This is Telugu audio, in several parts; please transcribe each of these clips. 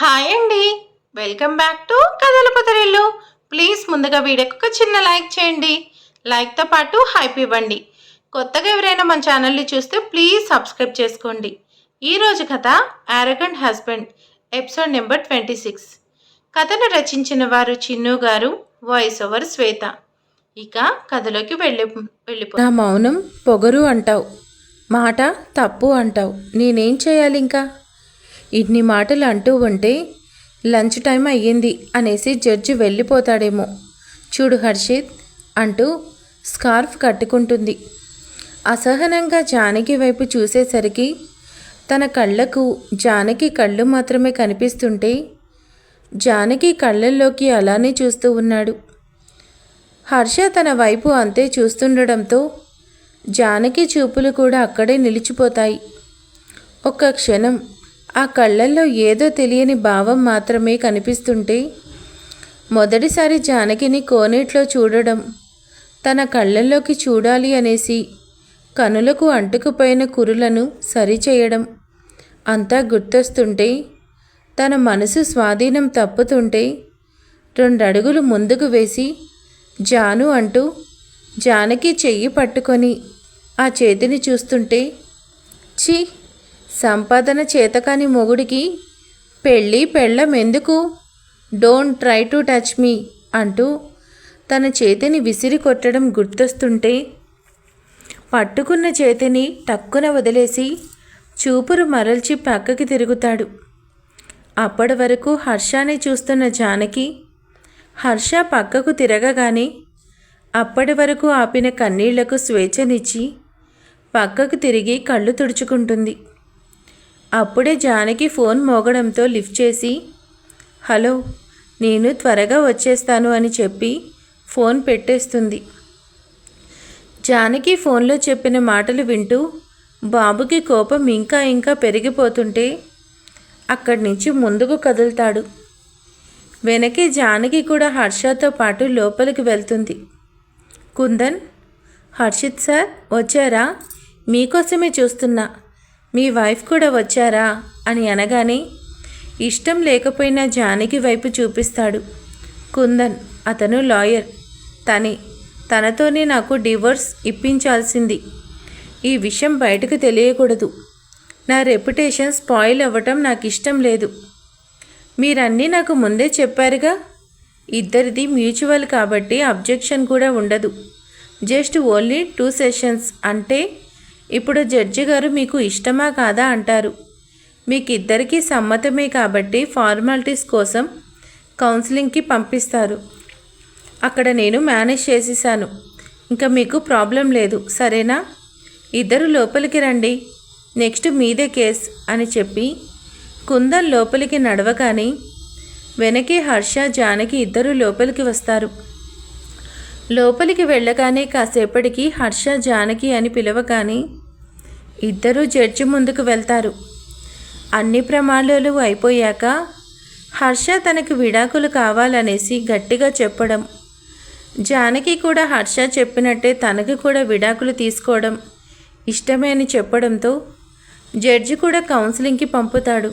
హాయ్ అండి. వెల్కమ్ బ్యాక్ టు కథల పదరిల్లు. ప్లీజ్ ముందుగా వీడియోకి ఒక చిన్న లైక్ చేయండి. లైక్తో పాటు హైప్ ఇవ్వండి. కొత్తగా ఎవరైనా మన ఛానల్ని చూస్తే ప్లీజ్ సబ్స్క్రైబ్ చేసుకోండి. ఈరోజు కథ arrogant husband episode number twenty six కథను రచించిన వారు చిన్ను గారు వాయిస్ ఓవర్ శ్వేత. ఇక కథలోకి వెళ్ళి వెళ్ళిపో నా మౌనం పొగరు అంటావు. మాట తప్పు అంటావు. నేనేం చేయాలి ఇంకా ఇన్ని మాటలు అంటూ ఉంటే లంచ్ టైం అయ్యింది అనేసి జడ్జి వెళ్ళిపోతాడేమో. చూడు హర్షిత్ అంటూ స్కార్ఫ్ కట్టుకుంటుంది. అసహనంగా జానకి వైపు చూసేసరికి తన కళ్ళకు జానకి కళ్ళు మాత్రమే కనిపిస్తుంటే జానకి కళ్ళల్లోకి అలానే చూస్తూ ఉన్నాడు. హర్ష తన వైపు అంతే చూస్తుండడంతో జానకి చూపులు కూడా అక్కడే నిలిచిపోతాయి. ఒక్క క్షణం ఆ కళ్ళల్లో ఏదో తెలియని భావం మాత్రమే కనిపిస్తుంటే మొదటిసారి జానకిని కోనేట్లో చూడడం తన కళ్ళల్లోకి చూడాలి అనేసి కనులకు అంటుకుపోయిన కురులను సరిచేయడం అంతా గుర్తొస్తుంటే తన మనసు స్వాధీనం తప్పుతుంటే రెండడుగులు ముందుకు వేసి జాను అంటూ జానకి చెయ్యి పట్టుకొని ఆ చేతిని చూస్తుంటే ఛీ సంపాదన చేతకాని మొగుడికి పెళ్ళి పెళ్ళం ఎందుకు? Don't try to touch me అంటూ తన చేతిని విసిరి కొట్టడం గుర్తొస్తుంటే పట్టుకున్న చేతిని టక్కున వదిలేసి చూపురు మరల్చి పక్కకి తిరుగుతాడు. అప్పటి వరకు హర్షాని చూస్తున్న జానకి హర్ష పక్కకు తిరగగానే అప్పటి వరకు ఆపిన కన్నీళ్ళకు స్వేచ్ఛనిచ్చి పక్కకు తిరిగి కళ్ళు తుడుచుకుంటుంది. అప్పుడే జానకి ఫోన్ మోగడంతో లిఫ్ట్ చేసి హలో నేను త్వరగా వచ్చేస్తాను అని చెప్పి ఫోన్ పెట్టేస్తుంది. జానకి ఫోన్లో చెప్పిన మాటలు వింటూ బాబుకి కోపం ఇంకా ఇంకా పెరిగిపోతుంటే అక్కడి నుంచి ముందుకు కదులుతాడు. వెనకే జానకి కూడా హర్షతో పాటు లోపలికి వెళ్తుంది. కుందన్ హర్షిత్ సార్ వచ్చారా? మీకోసమే చూస్తున్నా. మీ వైఫ్ కూడా వచ్చారా? అని అనగానే ఇష్టం లేకపోయినా జానకి వైపు చూపిస్తాడు. కుందన్ అతను లాయర్. తనే తనతోనే నాకు డివోర్స్ ఇప్పించాల్సింది. ఈ విషయం బయటకు తెలియకూడదు. నా రెప్యుటేషన్ స్పాయిల్ అవ్వటం నాకు ఇష్టం లేదు. మీరన్నీ నాకు ముందే చెప్పారుగా? ఇద్దరిది మ్యూచువల్ కాబట్టి అబ్జెక్షన్ కూడా ఉండదు. జస్ట్ ఓన్లీ టూ సెషన్స్ అంటే ఇప్పుడు జడ్జి గారు మీకు ఇష్టమా కాదా అంటారు. మీకు ఇద్దరికీ సమ్మతమే కాబట్టి ఫార్మాలిటీస్ కోసం కౌన్సిలింగ్కి పంపిస్తారు. అక్కడ నేను మేనేజ్ చేసేసాను ఇంకా మీకు ప్రాబ్లం లేదు సరేనా? ఇద్దరు లోపలికి రండి. నెక్స్ట్ మీదే కేస్ అని చెప్పి కుందన్ లోపలికి నడవగానే వెనకే హర్ష జానకి ఇద్దరు లోపలికి వస్తారు. లోపలికి వెళ్ళగానే కాసేపటికి హర్ష జానకి అని పిలవగానే ఇద్దరూ జడ్జి ముందుకు వెళ్తారు. అన్ని ప్రమాణాలు అయిపోయాక హర్ష తనకు విడాకులు కావాలనేసి గట్టిగా చెప్పడం జానకి కూడా హర్ష చెప్పినట్టే తనకు కూడా విడాకులు తీసుకోవడం ఇష్టమే అని చెప్పడంతో జడ్జి కూడా కౌన్సిలింగ్కి పంపుతాడు.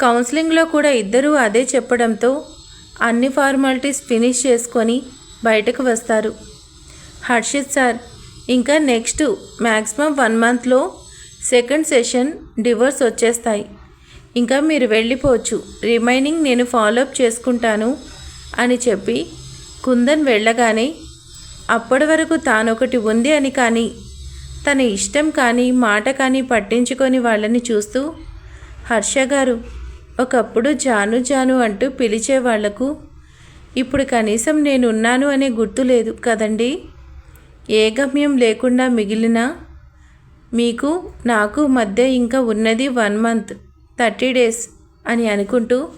కౌన్సిలింగ్లో కూడా ఇద్దరూ అదే చెప్పడంతో అన్ని ఫార్మాలిటీస్ ఫినిష్ చేసుకొని బయటకు వస్తారు. హర్షిత్ సార్ ఇంకా నెక్స్ట్ మ్యాక్సిమం వన్ మంత్లో సెకండ్ సెషన్ డివోర్స్ వచ్చేస్తాయి. ఇంకా మీరు వెళ్ళిపోవచ్చు. రిమైనింగ్ నేను ఫాలోఅప్ చేసుకుంటాను అని చెప్పి కుందన్ వెళ్ళగానే అప్పటి వరకు తానొకటి ఉంది అని కానీ తన ఇష్టం కానీ మాట కానీ పట్టించుకొని వాళ్ళని చూస్తూ హర్ష గారు ఒకప్పుడు జాను జాను అంటూ పిలిచే వాళ్ళకు ఇప్పుడు కనీసం నేనున్నాను అనే గుర్తు లేదు కదండీ? ఏ గమ్యం లేకుండా మిగిలిన మీకు నాకు మధ్య ఇంకా ఉన్నది వన్ మంత్ థర్టీ డేస్ అని అనుకుంటూ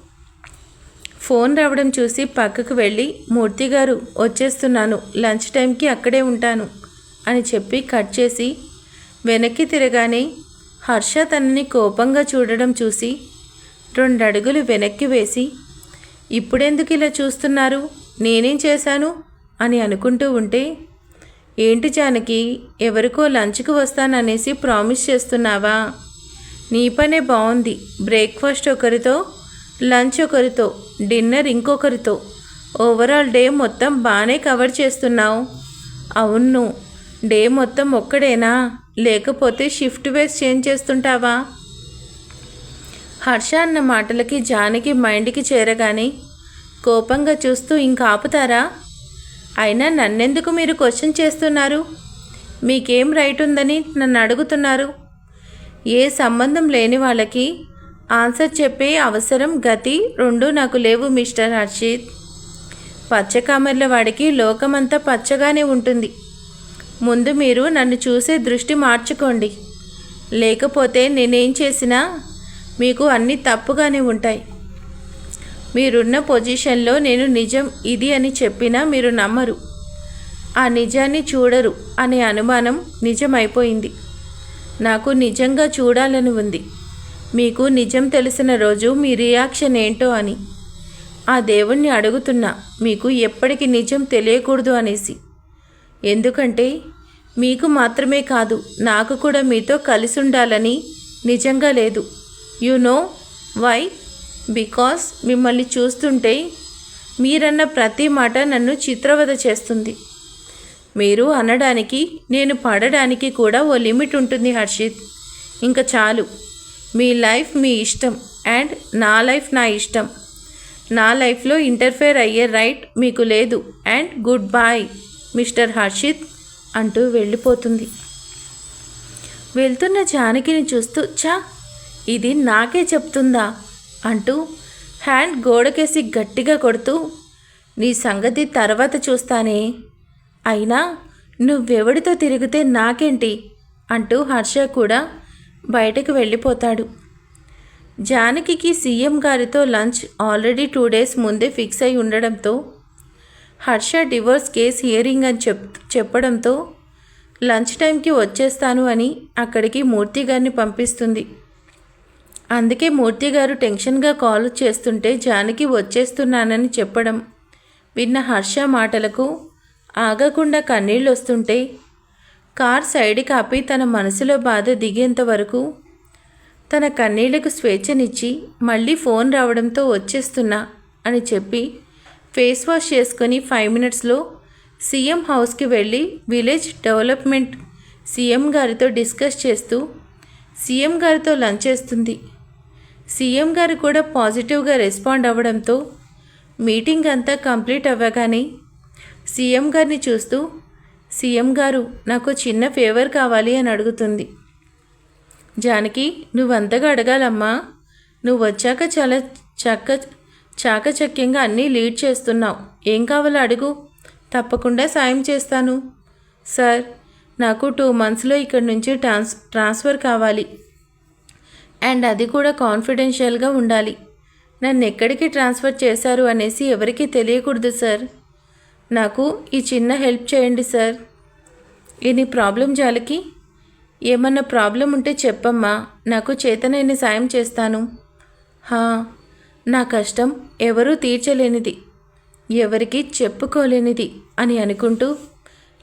ఫోన్ రావడం చూసి పక్కకు వెళ్ళి మూర్తి గారు వచ్చేస్తున్నాను లంచ్ టైంకి అక్కడే ఉంటాను అని చెప్పి కట్ చేసి వెనక్కి తిరగానే హర్ష తనని కోపంగా చూడడం చూసి రెండు అడుగులు వెనక్కి వేసి ఇప్పుడెందుకు ఇలా చూస్తున్నారు? నేనేం చేశాను? అని అనుకుంటూ ఉంటే ఏంటి జానకి? ఎవరికో లంచ్కి వస్తాననేసి ప్రామిస్ చేస్తున్నావా? నీ పనే బాగుంది బ్రేక్ఫాస్ట్ ఒకరితో లంచ్ ఒకరితో డిన్నర్ ఇంకొకరితో. ఓవరాల్ డే మొత్తం బాగానే కవర్ చేస్తున్నావు. అవును. డే మొత్తం ఒక్కడేనా? లేకపోతే షిఫ్ట్ వేస్ చేంజ్ చేస్తుంటావా? హర్ష అన్న మాటలకి జానకి మైండ్కి చేరగానే కోపంగా చూస్తూ ఇంకా ఆపుతారా? అయినా నన్నెందుకు మీరు క్వశ్చన్ చేస్తున్నారు? మీకేం రైట్ ఉందని నన్ను అడుగుతున్నారు. ఏ సంబంధం లేని వాళ్ళకి ఆన్సర్ చెప్పే అవసరం గతి రెండూ నాకు లేవు మిస్టర్ హర్షిత్. పచ్చకామెర్ల వాడికి లోకమంతా పచ్చగానే ఉంటుంది. ముందు మీరు నన్ను చూసే దృష్టి మార్చుకోండి. లేకపోతే నేనేం చేసినా మీకు అన్నీ తప్పుగానే ఉంటాయి. మీరున్న పొజిషన్లో నేను నిజం ఇది అని చెప్పినా మీరు నమ్మరు. ఆ నిజాన్ని చూడరు అనే అనుమానం నిజమైపోయింది. నాకు నిజంగా చూడాలని ఉంది. మీకు నిజం తెలిసిన రోజు మీ రియాక్షన్ ఏంటో అని. ఆ దేవుణ్ణి అడుగుతున్నా మీకు ఎప్పటికీ నిజం తెలియకూడదు అనేసి. ఎందుకంటే మీకు మాత్రమే కాదు నాకు కూడా మీతో కలిసి ఉండాలని నిజంగా లేదు. You know why? బికాస్ మిమ్మల్ని చూస్తుంటే మీరన్న ప్రతి మాట నన్ను చిత్రవద చేస్తుంది. మీరు అనడానికి నేను పడడానికి కూడా ఓ లిమిట్ ఉంటుంది హర్షిత్. ఇంకా చాలు. మీ లైఫ్ మీ ఇష్టం అండ్ నా లైఫ్ నా ఇష్టం. నా లైఫ్లో ఇంటర్ఫేర్ అయ్యే రైట్ మీకు లేదు and good bye mister Harshith అంటూ వెళ్ళిపోతుంది. వెళ్తున్న జానకిని చూస్తూ చా ఇది నాకే చెప్తుందా? అంటూ హ్యాండ్ గోడకేసి గట్టిగా కొడుతూ నీ సంగతి తర్వాత చూస్తానే. అయినా నువ్వెవడితో తిరిగితే నాకేంటి? అంటూ హర్ష కూడా బయటకు వెళ్ళిపోతాడు. జానకికి సీఎం గారితో లంచ్ ఆల్రెడీ టూ డేస్ ముందే ఫిక్స్ అయి ఉండడంతో హర్ష డివోర్స్ కేస్ హియరింగ్ అని చెప్ చెప్పడంతో లంచ్ టైంకి వచ్చేస్తాను అని అక్కడికి మూర్తి గారిని పంపిస్తుంది. అందుకే మూర్తి గారు టెన్షన్గా కాల్ చేస్తుంటే జానకి వచ్చేస్తున్నానని చెప్పడం విన్న హర్ష మాటలకు ఆగకుండా కన్నీళ్ళు వస్తుంటే కార్ సైడ్ కాపి తన మనసులో బాధ దిగేంత వరకు తన కన్నీళ్ళకు స్వేచ్ఛనిచ్చి మళ్ళీ ఫోన్ రావడంతో వచ్చేస్తున్నా అని చెప్పి ఫేస్ వాష్ చేసుకొని ఫైవ్ మినిట్స్లో సీఎం హౌస్కి వెళ్ళి విలేజ్ డెవలప్మెంట్ సీఎం గారితో డిస్కస్ చేస్తూ సీఎం గారితో లంచ్ చేస్తుంది. సీఎం గారు కూడా పాజిటివ్గా రెస్పాండ్ అవ్వడంతో మీటింగ్ అంతా కంప్లీట్ అవ్వగానే సీఎం గారిని చూస్తూ సీఎం గారు నాకు చిన్న ఫేవర్ కావాలి అని అడుగుతుంది. జానకి నువ్వంతగా అడగాలమ్మా. నువ్వు వచ్చాక చాలా చక్క చాకచక్యంగా అన్నీ లీడ్ చేస్తున్నావు. ఏం కావాలో అడుగు. తప్పకుండా సాయం చేస్తాను. సార్ నాకు టూ మంత్స్లో ఇక్కడి నుంచి ట్రాన్స్ ట్రాన్స్ఫర్ కావాలి. అండ్ అది కూడా కాన్ఫిడెన్షియల్గా ఉండాలి. నన్ను ఎక్కడికి ట్రాన్స్ఫర్ చేశారు అనేసి ఎవరికీ తెలియకూడదు సార్. నాకు ఈ చిన్న హెల్ప్ చేయండి సార్. ఇది ప్రాబ్లం జాలకి ఏమన్నా ప్రాబ్లం ఉంటే చెప్పమ్మా. నాకు చేతనైన సాయం చేస్తాను. హా నా కష్టం ఎవరూ తీర్చలేనిది. ఎవరికి చెప్పుకోలేనిది అని అనుకుంటూ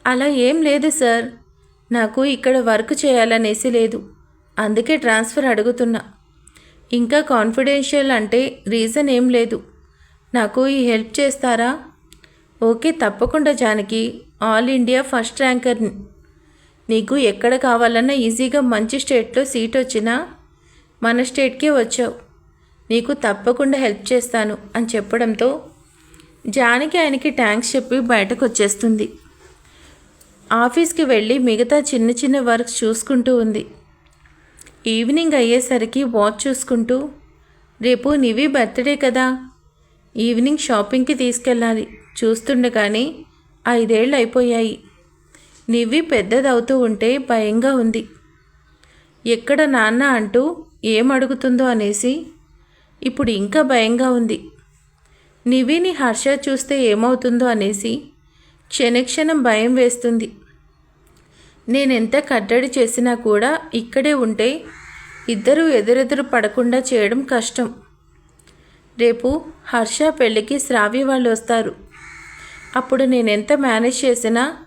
అలా ఏం లేదు సార్. నాకు ఇక్కడ వర్క్ చేయాలనేసి లేదు. అందుకే ట్రాన్స్ఫర్ అడుగుతున్నా. ఇంకా కాన్ఫిడెన్షియల్ అంటే రీజన్ ఏం లేదు. నాకు ఈ హెల్ప్ చేస్తారా? ఓకే తప్పకుండా Janaki. All India first ranker. నీకు ఎక్కడ కావాలన్నా ఈజీగా మంచి స్టేట్లో సీట్ వచ్చినా మన స్టేట్కే వచ్చావు. నీకు తప్పకుండా హెల్ప్ చేస్తాను అని చెప్పడంతో జానకి ఆయనకి థ్యాంక్స్ చెప్పి బయటకు వచ్చేస్తుంది ఆఫీస్కి వెళ్ళి మిగతా చిన్న చిన్న వర్క్స్ చూసుకుంటూ ఉంది. ఈవినింగ్ అయ్యేసరికి వాచ్ చూసుకుంటూ రేపు నివి బర్త్డే కదా ఈవినింగ్ షాపింగ్కి తీసుకెళ్ళాలి చూస్తుండగానే ఐదేళ్ళు అయిపోయాయి. నివ్వి పెద్దదవుతూ ఉంటే భయంగా ఉంది. ఎక్కడ నాన్న అంటూ ఏం అడుగుతుందో అనేసి ఇప్పుడు ఇంకా భయంగా ఉంది. నివిని హర్ష చూస్తే ఏమవుతుందో అనేసి క్షణక్షణం భయం వేస్తుంది. నేనెంత కట్టడి చేసినా కూడా ఇక్కడే ఉంటే ఇద్దరూ ఎదురెదురు పడకుండా చేయడం కష్టం. రేపు హర్ష పెళ్ళికి శ్రావ్య వాళ్ళు వస్తారు. అప్పుడు నేనెంత మేనేజ్ చేసినా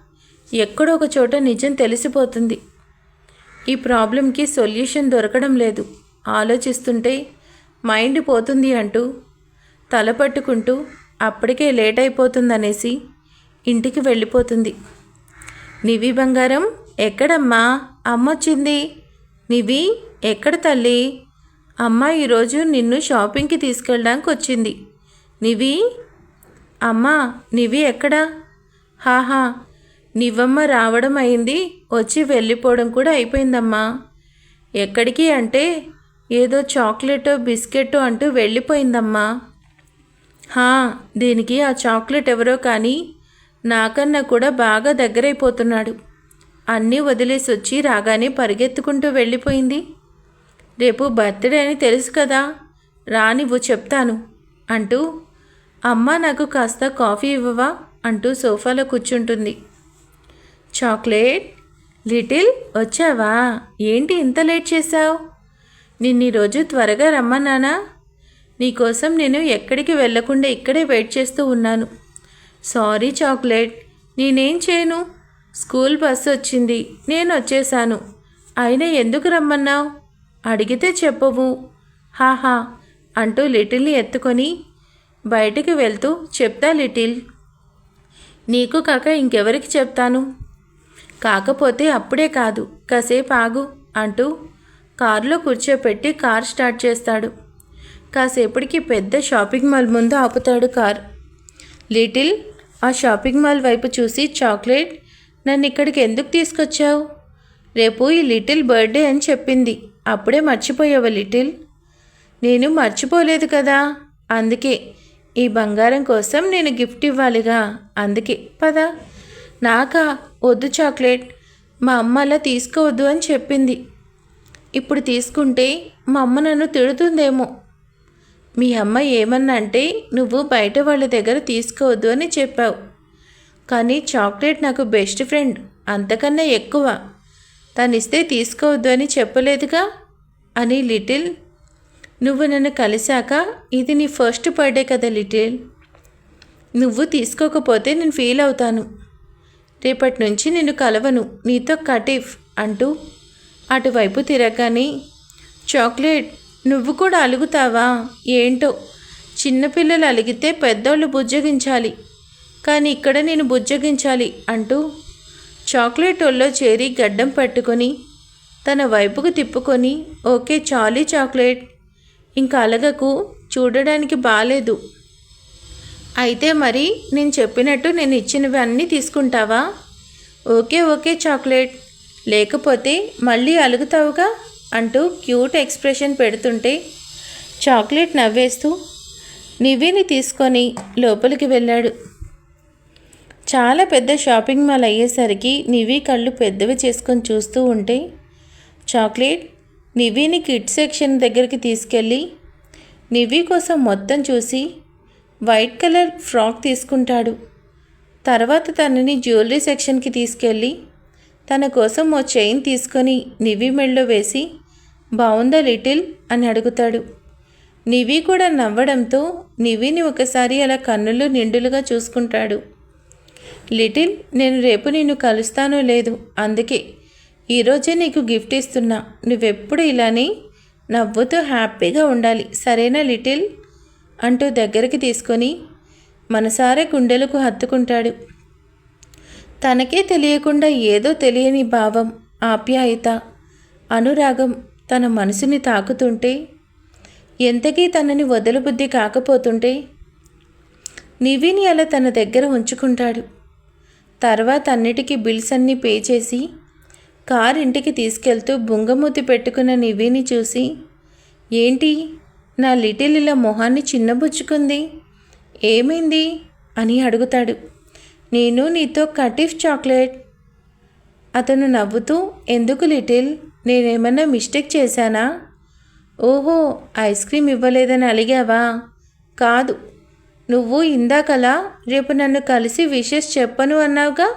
ఎక్కడో ఒక చోట నిజం తెలిసిపోతుంది. ఈ ప్రాబ్లంకి సొల్యూషన్ దొరకడం లేదు. ఆలోచిస్తుంటే మైండ్ పోతుంది అంటూ తల పట్టుకుంటూ అప్పటికే లేట్ అయిపోతుందనేసి ఇంటికి వెళ్ళిపోతుంది. నివి బంగారం ఎక్కడమ్మా? అమ్మొచ్చింది. నివి ఎక్కడ తల్లి? అమ్మ ఈరోజు నిన్ను షాపింగ్కి తీసుకెళ్ళడానికి వచ్చింది నివి? అమ్మా నివి ఎక్కడా? హాహా నివ్వమ్మ రావడం అయింది. వచ్చి వెళ్ళిపోవడం కూడా అయిపోయిందమ్మా. ఎక్కడికి అంటే ఏదో చాక్లెట్ బిస్కెట్ అంటూ వెళ్ళిపోయిందమ్మా. హా దీనికి ఆ చాక్లెట్ ఎవరో కానీ నాకన్నా కూడా బాగా దగ్గరైపోతున్నాడు. అన్నీ వదిలేసి వచ్చి రాగానే పరిగెత్తుకుంటూ వెళ్ళిపోయింది. రేపు బర్త్డే అని తెలుసు కదా రా నువ్వు చెప్తాను అంటూ అమ్మ నాకు కాస్త కాఫీ ఇవ్వవా అంటూ సోఫాలో కూర్చుంటుంది. చాక్లెట్? లిటిల్ వచ్చావా? ఏంటి ఇంత లేట్ చేశావు? నిన్న ఈరోజు త్వరగా రమ్మన్నానా? నీకోసం నేను ఎక్కడికి వెళ్ళకుండా ఇక్కడే వెయిట్ చేస్తూ ఉన్నాను. సారీ చాక్లెట్ నేనేం చేయను? స్కూల్ బస్సు వచ్చింది. నేను వచ్చేసాను అయినా ఎందుకు రమ్మన్నావు? అడిగితే చెప్పవు. హాహా అంటూ లిటిల్ని ఎత్తుకొని బయటికి వెళ్తూ చెప్తా లిటిల్. నీకు కాక ఇంకెవరికి చెప్తాను? కాకపోతే అప్పుడే కాదు. కాసేపు ఆగు అంటూ కారులో కూర్చోపెట్టి కార్ స్టార్ట్ చేస్తాడు. కాసేపటికి పెద్ద షాపింగ్ మాల్ ముందు ఆపుతాడు కార్. లిటిల్ ఆ షాపింగ్ మాల్ వైపు చూసి చాక్లెట్ నన్ను ఇక్కడికి ఎందుకు తీసుకొచ్చావు? రేపు ఈ లిటిల్ బర్త్డే అని చెప్పింది. అప్పుడే మర్చిపోయావా లిటిల్? నేను మర్చిపోలేదు కదా. అందుకే ఈ బంగారం కోసం నేను గిఫ్ట్ ఇవ్వాలిగా. అందుకే పద. నాకా వద్దు చాక్లెట్. మా అమ్మ అలా తీసుకోవద్దు అని చెప్పింది. ఇప్పుడు తీసుకుంటే మా అమ్మ నన్ను తిడుతుందేమో. మీ అమ్మ ఏమన్నా అంటే నువ్వు బయట వాళ్ళ దగ్గర తీసుకోవద్దు అని చెప్పావు. కానీ చాక్లెట్ నాకు బెస్ట్ ఫ్రెండ్ అంతకన్నా ఎక్కువ. తనిస్తే తీసుకోవద్దు అని చెప్పలేదుగా? అని లిటిల్. నువ్వు నన్ను కలిశాక ఇది నీ ఫస్ట్ బర్త్డే కదా లిటిల్. నువ్వు తీసుకోకపోతే నేను ఫీల్ అవుతాను. రేపటి నుంచి నిన్ను కలవను నీతో కటిఫ్ అంటూ అటువైపు తిరగని చాక్లెట్ నువ్వు కూడా అలుగుతావా? ఏంటో? చిన్నపిల్లలు అలిగితే పెద్దోళ్ళు బుజ్జగించాలి. కానీ ఇక్కడ నేను బుజ్జగించాలి అంటూ చాక్లెట్ ఒళ్ళో చేరి గడ్డం పట్టుకొని తన వైపుకు తిప్పుకొని ఓకే చాలీ చాక్లెట్ ఇంకా అలగకు చూడడానికి బాలేదు. అయితే మరి నేను చెప్పినట్టు నేను ఇచ్చినవి అన్నీ తీసుకుంటావా? ఓకే ఓకే చాక్లెట్ లేకపోతే మళ్ళీ అలుగుతావుగా? అంటూ క్యూట్ ఎక్స్ప్రెషన్ పెడుతుంటే చాక్లెట్ నవ్వేస్తూ నివ్వేని తీసుకొని లోపలికి వెళ్ళాడు. చాలా పెద్ద షాపింగ్ మాల్ అయ్యేసరికి నివి కళ్ళు పెద్దవి చేసుకొని చూస్తూ ఉంటే చాక్లెట్ నివిని కిడ్ సెక్షన్ దగ్గరికి తీసుకెళ్ళి నివి కోసం మొత్తం చూసి వైట్ కలర్ ఫ్రాక్ తీసుకుంటాడు. తర్వాత తనని జ్యువెలరీ సెక్షన్కి తీసుకెళ్ళి తన కోసం ఓ చైన్ తీసుకొని నివి మెళ్ళో వేసి బాగుందా లిటిల్ అని అడుగుతాడు. నివి కూడా నవ్వడంతో నివిని ఒకసారి అలా కన్నులు నిండులుగా చూసుకుంటాడు. లిటిల్ నేను రేపు నిన్ను కలుస్తానో లేదు. అందుకే ఈరోజే నీకు గిఫ్ట్ ఇస్తున్నా. నువ్వెప్పుడు ఇలానే నవ్వుతూ హ్యాపీగా ఉండాలి. సరేనా లిటిల్? అంటూ దగ్గరికి తీసుకొని మనసారే గుండెలకు హత్తుకుంటాడు. తనకే తెలియకుండా ఏదో తెలియని భావం ఆప్యాయత అనురాగం తన మనసుని తాకుతుంటే ఎంతకీ తనని వదలబుద్ధి కాకపోతుంటే నివిని అలా తన దగ్గర ఉంచుకుంటాడు. తర్వాత అన్నిటికీ బిల్స్ అన్నీ పే చేసి కార్ ఇంటికి తీసుకెళ్తూ బుంగమూతి పెట్టుకున్న నివిని చూసి ఏంటి? నా లిటిల్ ఇలా మొహాన్ని చిన్నబుచ్చుకుంది. ఏమైంది? అని అడుగుతాడు. నేను నీతో కటిఫ్ చాక్లెట్. అతను నవ్వుతూ ఎందుకు లిటిల్? నేనేమన్నా మిస్టేక్ చేశానా? ఓహో ఐస్ క్రీమ్ ఇవ్వలేదని అలిగావా? కాదు నువ్వు ఇందాకలా రేపు నన్ను కలిసి విషెస్ చెప్పను అన్నావుగా?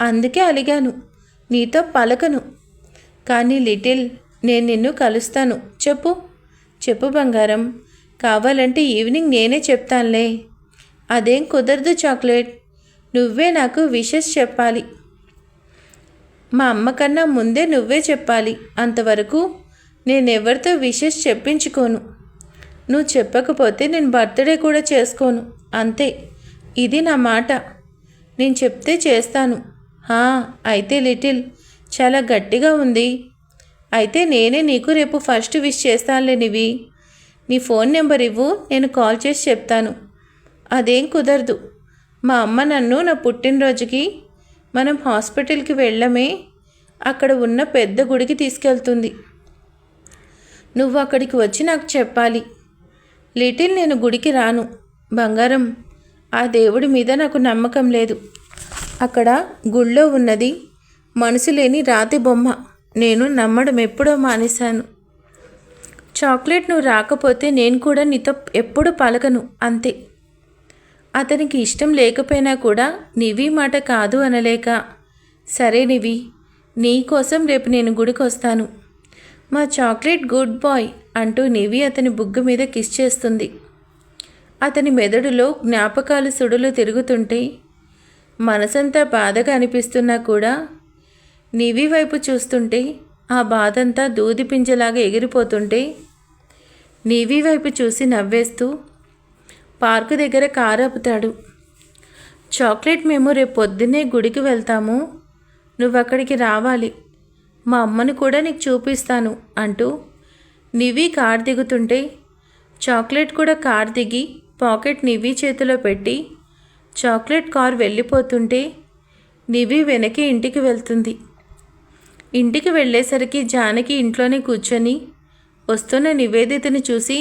అందుకే అలిగాను. నీతో పలకను. కానీ లిటిల్ నేను నిన్ను కలుస్తాను. చెప్పు. చెప్పు బంగారం. కావాలంటే ఈవినింగ్ నేనే చెప్తానులే. అదేం కుదరదు చాక్లెట్. నువ్వే నాకు విషెస్ చెప్పాలి. మా అమ్మ కన్నా ముందే నువ్వే చెప్పాలి. అంతవరకు నేనెవరితో విషెస్ చెప్పించుకోను. నువ్వు చెప్పకపోతే నేను బర్త్డే కూడా చేసుకోను. అంతే. ఇది నా మాట. నేను చెప్తే చేస్తాను. హా అయితే లిటిల్ చాలా గట్టిగా ఉంది. అయితే నేనే నీకు రేపు ఫస్ట్ విష్ చేస్తానులే నివి. నీ ఫోన్ నెంబర్ ఇవ్వు నేను కాల్ చేసి చెప్తాను. అదేం కుదరదు. మా అమ్మ నన్ను నా పుట్టినరోజుకి మనం హాస్పిటల్కి వెళ్ళమే అక్కడ ఉన్న పెద్ద గుడికి తీసుకెళ్తుంది. నువ్వు అక్కడికి వచ్చి నాకు చెప్పాలి. లిటిల్ నేను గుడికి రాను. బంగారం ఆ దేవుడి మీద నాకు నమ్మకం లేదు. అక్కడ గుళ్ళో ఉన్నది మనసు లేని రాతి బొమ్మ. నేను నమ్మడం ఎప్పుడో మానేశాను. చాక్లెట్ నువ్వు రాకపోతే నేను కూడా నీతో ఎప్పుడు పలకను అంతే. అతనికి ఇష్టం లేకపోయినా కూడా నివి మాట కాదు అనలేక సరే నివి నీ కోసం రేపు నేను గుడికి వస్తాను మా చాక్లెట్ గుడ్ బాయ్ అంటూ నివి అతని బుగ్గ మీద కిస్ చేస్తుంది. అతని మెదడులో జ్ఞాపకాలు సుడులు తిరుగుతుంటే మనసంతా బాధగా అనిపిస్తున్నా కూడా నివి వైపు చూస్తుంటే ఆ బాధంతా దూది పింజలాగా ఎగిరిపోతుంటే నివి వైపు చూసి నవ్వేస్తూ పార్కు దగ్గర కారు ఆపుతాడు. చాక్లెట్ మేము రేపు పొద్దున్నే గుడికి వెళ్తాము. నువ్వు అక్కడికి రావాలి. మా అమ్మను కూడా నీకు చూపిస్తాను అంటూ నివి కార్ దిగుతుంటే చాక్లెట్ కూడా కార్ దిగి పాకెట్ నివి చేతిలో పెట్టి చాక్లెట్ కార్ వెళ్ళిపోతుంటే నివి వెనక్కి ఇంటికి వెళ్తుంది. ఇంటికి వెళ్ళేసరికి జానకి ఇంట్లోనే కూర్చొని వస్తున్న నివేదితని చూసి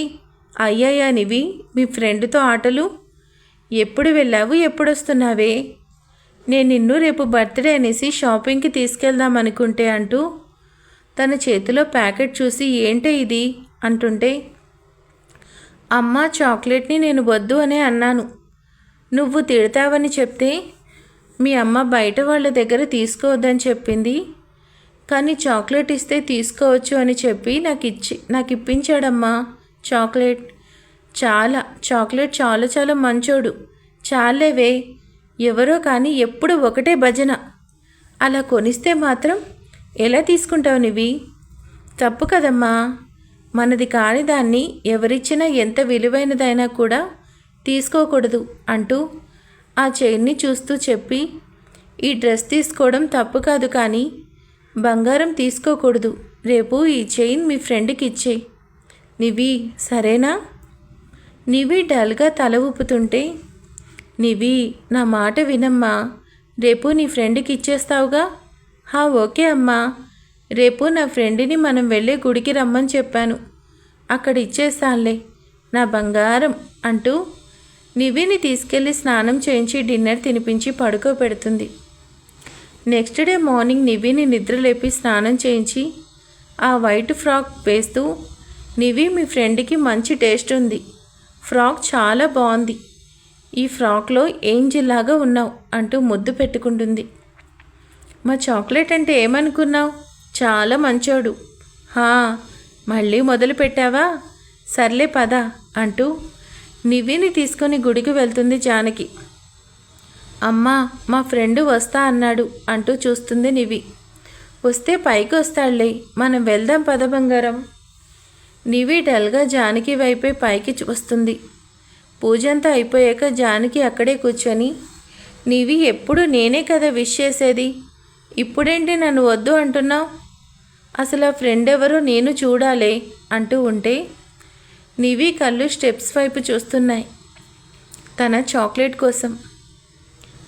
అయ్యాయా నివి మీ ఫ్రెండ్తో ఆటలు? ఎప్పుడు వెళ్ళావు? ఎప్పుడు వస్తున్నావే? నేను నిన్ను రేపు బర్త్డే అనేసి షాపింగ్కి తీసుకెళ్దాం అనుకుంటే అంటూ తన చేతిలో ప్యాకెట్ చూసి ఏంటే ఇది అంటుంటే అమ్మ చాక్లెట్ని నేను వద్దు అనే అన్నాను. నువ్వు తిడతావని చెప్తే మీ అమ్మ బయట వాళ్ళ దగ్గర తీసుకోవద్దని చెప్పింది. కానీ చాక్లెట్ ఇస్తే తీసుకోవచ్చు అని చెప్పి నాకు ఇచ్చి నాకు ఇప్పించాడమ్మా చాక్లెట్. చాలా చాక్లెట్ చాలా చాలా మంచోడు. చాలేవే ఎవరో కానీ ఎప్పుడు ఒకటే భజన. అలా కొనిస్తే మాత్రం ఎలా తీసుకుంటావు నువ్వి తప్పు కదమ్మా. మనది కాని దాన్ని ఎవరిచ్చినా ఎంత విలువైనదైనా కూడా తీసుకోకూడదు అంటూ ఆ చైన్ని చూస్తూ చెప్పి ఈ డ్రెస్ తీసుకోవడం తప్పు కాదు కానీ బంగారం తీసుకోకూడదు. రేపు ఈ చైన్ మీ ఫ్రెండ్కి ఇచ్చే నివి సరేనా? నివి డల్గా తల ఊపుతుంటే నివి నా మాట వినమ్మా. రేపు నీ ఫ్రెండ్కి ఇచ్చేస్తావుగా? హా ఓకే అమ్మా. రేపు నా ఫ్రెండ్ని మనం వెళ్ళే గుడికి రమ్మని చెప్పాను. అక్కడ ఇచ్చేస్తానులే. నా బంగారం అంటూ నివిని తీసుకెళ్ళి స్నానం చేయించి డిన్నర్ తినిపించి పడుకోబెడుతుంది. నెక్స్ట్ డే మార్నింగ్ నివిని నిద్రలేపి స్నానం చేయించి ఆ వైట్ ఫ్రాక్ వేస్తూ నివి మీ ఫ్రెండ్కి మంచి టేస్ట్ ఉంది. ఫ్రాక్ చాలా బాగుంది ఈ ఫ్రాక్లో ఏంజిల్లాగా ఉన్నావు అంటూ ముద్దు పెట్టుకుంటుంది. మా చాక్లెట్ అంటే ఏమనుకున్నావు? చాలా మంచోడు. హా మళ్ళీ మొదలు పెట్టావా? సర్లే పద అంటూ నివ్విని తీసుకొని గుడికి వెళ్తుంది జానకి. అమ్మా మా ఫ్రెండ్ వస్తా అన్నాడు అంటూ చూస్తుంది నివి. వస్తే పైకి వస్తాడులే మనం వెళ్దాం పద బంగారం. నివి డల్గా జానకి వైపే పైకి వస్తుంది. పూజ అంతా అయిపోయాక జానకి అక్కడే కూర్చొని నీవి ఎప్పుడు నేనే కదా విష్ చేసేది? ఇప్పుడేంటి నన్ను వద్దు అంటున్నావు? అసలు ఆ ఫ్రెండ్ ఎవరో నేను చూడాలే అంటూ ఉంటే నివి కళ్ళు స్టెప్స్ వైపు చూస్తున్నాయి తన చాక్లెట్ కోసం.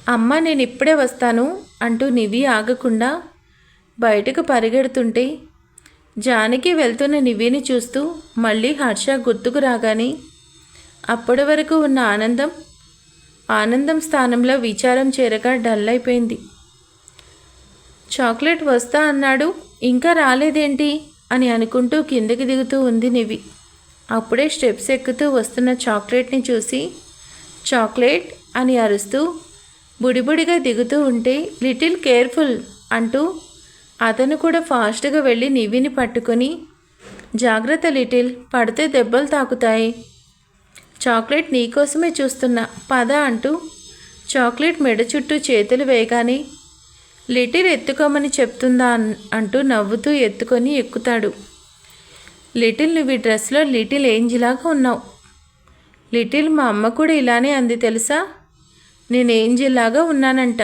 అమ్మ నేను ఇప్పుడే వస్తాను అంటూ నివి ఆగకుండా బయటకు పరిగెడుతుంటే జానకి వెళ్తున్న నివిని చూస్తూ మళ్ళీ హర్ష గుర్తుకు రాగానే అప్పటి వరకు ఉన్న ఆనందం ఆనందం స్థానంలో విచారం చేరగా డల్ అయిపోయింది చాక్లెట్ వస్తా అన్నాడు ఇంకా రాలేదేంటి? అని అనుకుంటూ కిందకి దిగుతూ ఉంది నివి. అప్పుడే స్టెప్స్ ఎక్కుతూ వస్తున్న చాక్లెట్ని చూసి చాక్లెట్? అని అరుస్తూ బుడిబుడిగా దిగుతూ ఉంటే లిటిల్ కేర్ఫుల్ అంటూ అతను కూడా ఫాస్ట్గా వెళ్ళి నివిని పట్టుకొని జాగ్రత్త లిటిల్ పడితే దెబ్బలు తాకుతాయి. చాక్లెట్ నీకోసమే చూస్తున్నా. పద అంటూ చాక్లెట్ మెడ చుట్టూ చేతులు వేయగానే లిటిల్ ఎత్తుకోమని చెప్తుందా అంటూ నవ్వుతూ ఎత్తుకొని ఎక్కుతాడు. లిటిల్ నువ్వు ఈ డ్రెస్లో లిటిల్ ఏంజిలాగా ఉన్నావు. లిటిల్ మా అమ్మ కూడా ఇలానే అంది తెలుసా? నేను ఏంజిల్లాగా ఉన్నానంట.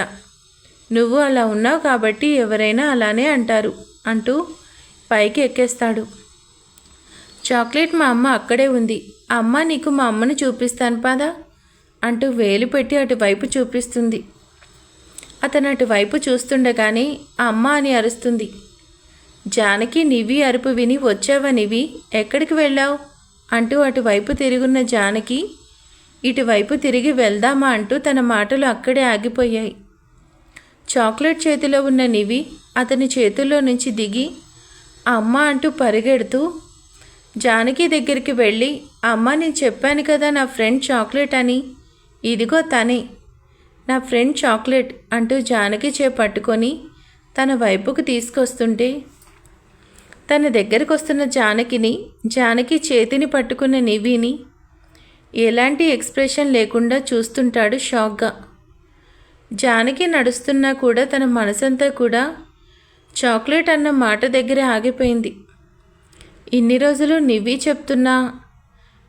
నువ్వు అలా ఉన్నావు కాబట్టి ఎవరైనా అలానే అంటారు అంటూ పైకి ఎక్కేస్తాడు. చాక్లెట్ మా అమ్మ అక్కడే ఉంది. అమ్మ నీకు మా అమ్మని చూపిస్తాను పదా? అంటూ వేలు పెట్టి అటువైపు చూపిస్తుంది. అతను అటువైపు చూస్తుండగానే అమ్మ అని అరుస్తుంది. జానకి నివి అరుపు విని వచ్చావా నివి? ఎక్కడికి వెళ్ళావు? అంటూ అటువైపు తిరుగున్న జానకి ఇటువైపు తిరిగి వెళ్దామా అంటూ తన మాటలు అక్కడే ఆగిపోయాయి. చాక్లెట్ చేతిలో ఉన్న నివి అతని చేతుల్లో నుంచి దిగి అమ్మ అంటూ పరిగెడుతూ జానకి దగ్గరికి వెళ్ళి అమ్మ నేను చెప్పాను కదా నా ఫ్రెండ్ చాక్లెట్ అని. ఇదిగో తనే. నా ఫ్రెండ్ చాక్లెట్ అంటూ జానకి చే పట్టుకొని తన వైపుకు తీసుకొస్తుంటే తన దగ్గరకు వస్తున్న జానకిని జానకి చేతిని పట్టుకున్న నివిని ఎలాంటి ఎక్స్ప్రెషన్ లేకుండా చూస్తుంటాడు షాక్గా. జానకి నడుస్తున్నా కూడా తన మనసంతా కూడా చాక్లెట్ అన్న మాట దగ్గర ఆగిపోయింది. ఇన్ని రోజులు నివ్వి చెప్తున్నా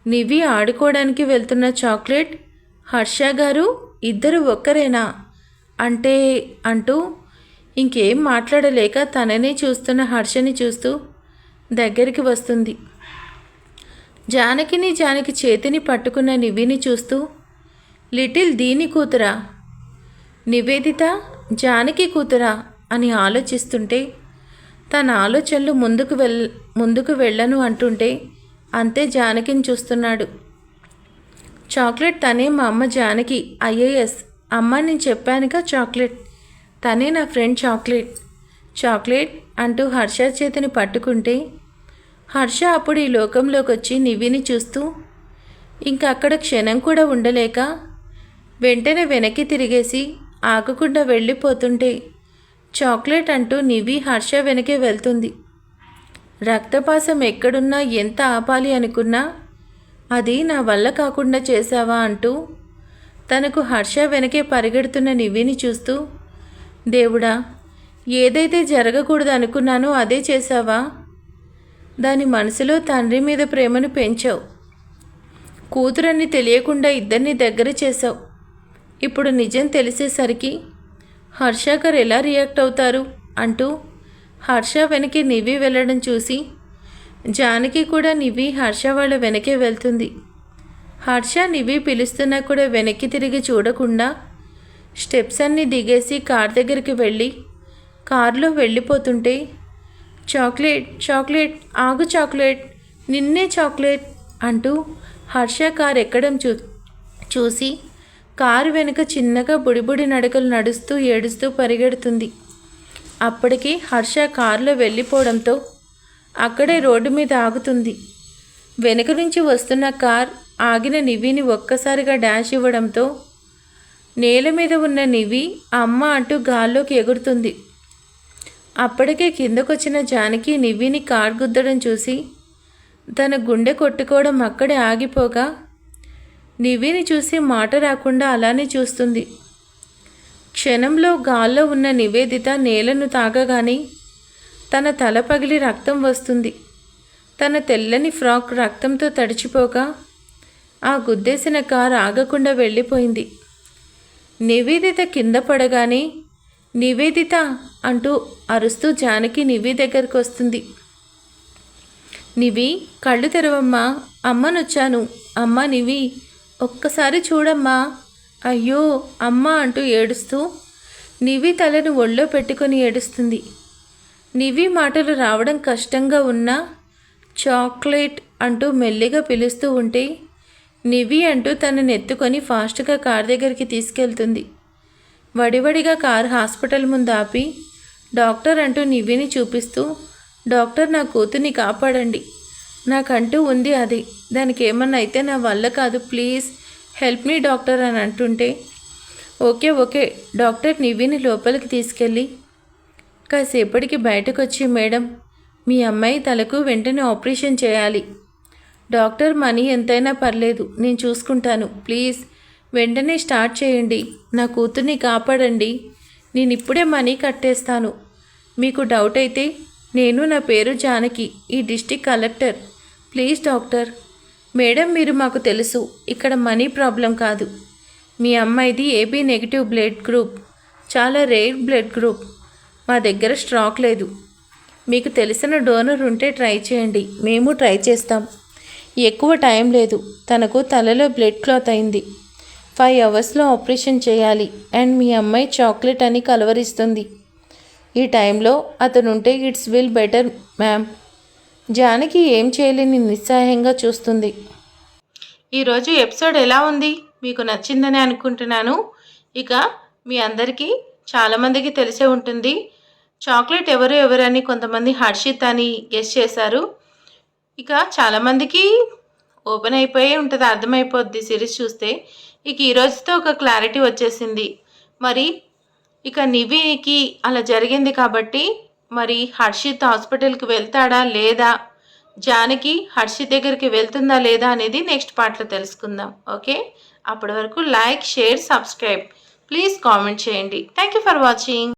నివ్వి ఆడుకోవడానికి వెళ్తున్న చాక్లెట్ హర్ష గారు ఇద్దరు ఒక్కరేనా? అంటే అంటూ ఇంకేం మాట్లాడలేక తననే చూస్తున్న హర్షని చూస్తూ దగ్గరికి వస్తుంది. జానకిని జానకి చేతిని పట్టుకున్న నివ్విని చూస్తూ లిటిల్ దీని కూతురా? నివేదిత జానకి కూతురా? అని ఆలోచిస్తుంటే తన ఆలోచనలు ముందుకు వెల్ ముందుకు వెళ్ళను అంటుంటే అంతే జానకిని చూస్తున్నాడు. చాక్లెట్ తనే మా అమ్మ జానకి ఐఏఎస్. అమ్మ నేను చెప్పానుగా చాక్లెట్. తనే నా ఫ్రెండ్ చాక్లెట్. చాక్లెట్ అంటూ హర్ష చేతిని పట్టుకుంటే హర్ష అప్పుడు ఈ లోకంలోకి వచ్చి నివ్విని చూస్తూ ఇంకా అక్కడ క్షణం కూడా ఉండలేక వెంటనే వెనక్కి తిరిగేసి ఆగకుండా వెళ్ళిపోతుంటే చాక్లెట్ అంటూ నివి హర్ష వెనకే వెళ్తుంది. రక్తపాసం ఎక్కడున్నా ఎంత ఆపాలి అనుకున్నా అది నా వల్ల కాకుండా చేశావా అంటూ తనకు హర్ష వెనకే పరిగెడుతున్న నివిని చూస్తూ దేవుడా ఏదైతే జరగకూడదు అనుకున్నానో అదే చేశావా? దాని మనసులో తండ్రి మీద ప్రేమను పెంచావు. కూతురని తెలియకుండా ఇద్దరిని దగ్గర చేశావు. ఇప్పుడు నిజం తెలిసేసరికి హర్ష గారు ఎలా రియాక్ట్ అవుతారు అంటూ హర్ష వెనక్కి నివి వెళ్ళడం చూసి జానకి కూడా నివి హర్ష వాళ్ళ వెనకే వెళ్తుంది. హర్ష నివి పిలుస్తున్నా కూడా వెనక్కి తిరిగి చూడకుండా స్టెప్స్ అన్నీ దిగేసి కార్ దగ్గరికి వెళ్ళి కారులో వెళ్ళిపోతుంటే చాక్లెట్ చాక్లెట్ ఆగు చాక్లెట్ నిన్నే చాక్లెట్ అంటూ హర్ష కార్ ఎక్కడం చూ చూసి కారు వెనుక చిన్నగా బుడిబుడి నడకలు నడుస్తూ ఏడుస్తూ పరిగెడుతుంది. అప్పటికి హర్ష కారులో వెళ్ళిపోవడంతో అక్కడే రోడ్డు మీద ఆగుతుంది. వెనుక నుంచి వస్తున్న కార్ ఆగిన నివిని ఒక్కసారిగా డాష్ ఇవ్వడంతో నేల మీద ఉన్న నివి అమ్మ అంటూ గాల్లోకి ఎగురుతుంది. అప్పటికే కిందకొచ్చిన జానకి నివ్విని కార్ గుద్దడం చూసి తన గుండె కొట్టుకోవడం అక్కడే ఆగిపోగా నివిని చూసి మాట రాకుండా అలానే చూస్తుంది. క్షణంలో గాల్లో ఉన్న నివేదిత నేలను తాగగానే తన తల పగిలి రక్తం వస్తుంది. తన తెల్లని ఫ్రాక్ రక్తంతో తడిచిపోగా ఆ గుద్దేసిన కారు ఆగకుండా వెళ్ళిపోయింది. నివేదిత కింద పడగానే నివేదిత అంటూ అరుస్తూ జానకి నివి దగ్గరకు వస్తుంది. నివి కళ్ళు తెరవమ్మా అమ్మనొచ్చాను అమ్మ నివి ఒక్కసారి చూడమ్మా. అయ్యో అమ్మ అంటూ ఏడుస్తూ నివి తలను ఒళ్ళో పెట్టుకొని ఏడుస్తుంది. నివి మాటలు రావడం కష్టంగా ఉన్నా చాక్లెట్ అంటూ మెల్లిగా పిలుస్తూ ఉంటే నివి అంటూ తనని ఎత్తుకొని ఫాస్ట్గా కార్ దగ్గరికి తీసుకెళ్తుంది. వడివడిగా కార్ హాస్పిటల్ ముందు ఆపి డాక్టర్ అంటూ నివిని చూపిస్తూ డాక్టర్ నా కూతుర్ని కాపాడండి. నాకంటూ ఉంది అది. దానికి ఏమన్నా అయితే నా వల్ల కాదు ప్లీజ్ హెల్ప్ మీ డాక్టర్ అని అంటుంటే. ఓకే ఓకే డాక్టర్ నివిని లోపలికి తీసుకెళ్ళి. కాసేపటికి బయటకు వచ్చి మేడం మీ అమ్మాయి తలకు వెంటనే ఆపరేషన్ చేయాలి. డాక్టర్ మనీ ఎంతైనా పర్లేదు నేను చూసుకుంటాను. ప్లీజ్ వెంటనే స్టార్ట్ చేయండి. నా కూతుర్ని కాపాడండి. నేను ఇప్పుడే మనీ కట్టేస్తాను. మీకు డౌట్ అయితే నేను నా పేరు జానకి ఈ district collector. Please doctor madam మీరు మాకు తెలుసు ఇక్కడ మనీ ప్రాబ్లం కాదు. మీ అమ్మాయిది ఏబీ నెగిటివ్ బ్లడ్ గ్రూప్ చాలా రేర్ బ్లడ్ గ్రూప్. మా దగ్గర స్టాక్ లేదు. మీకు తెలిసిన డోనర్ ఉంటే ట్రై చేయండి మేము ట్రై చేస్తాం. ఎక్కువ టైం లేదు తనకు తలలో బ్లడ్ క్లాత్ అయింది. ఫైవ్ అవర్స్లో ఆపరేషన్ చేయాలి అండ్ మీ అమ్మాయి చాక్లెట్ అని కలవరిస్తుంది. ఈ టైంలో అతనుంటే it's will better ma'am. Janaki ఏం చేయలేని నిస్సహాయంగా చూస్తుంది. ఈరోజు ఎపిసోడ్ ఎలా ఉంది? మీకు నచ్చిందని అనుకుంటున్నాను. ఇక మీ అందరికీ చాలామందికి తెలిసే ఉంటుంది. చాక్లెట్ ఎవరు ఎవరని కొంతమంది హర్షిత్ అని గెస్ చేశారు. ఇక చాలామందికి ఓపెన్ అయిపోయి ఉంటుంది అర్థమైపోద్ది సిరీస్ చూస్తే. ఇక ఈ రోజుతో ఒక క్లారిటీ వచ్చేసింది. మరి ఇక నివికి అలా జరిగింది కాబట్టి మరి హర్షిత్ హాస్పిటల్కి వెళ్తాడా లేదా? జానకి హర్షిత్ దగ్గరికి వెళ్తుందా లేదా అనేది నెక్స్ట్ పార్ట్లో తెలుసుకుందాం ఓకే? అప్పటి వరకు like share subscribe. Please comment చేయండి. Thank you for watching.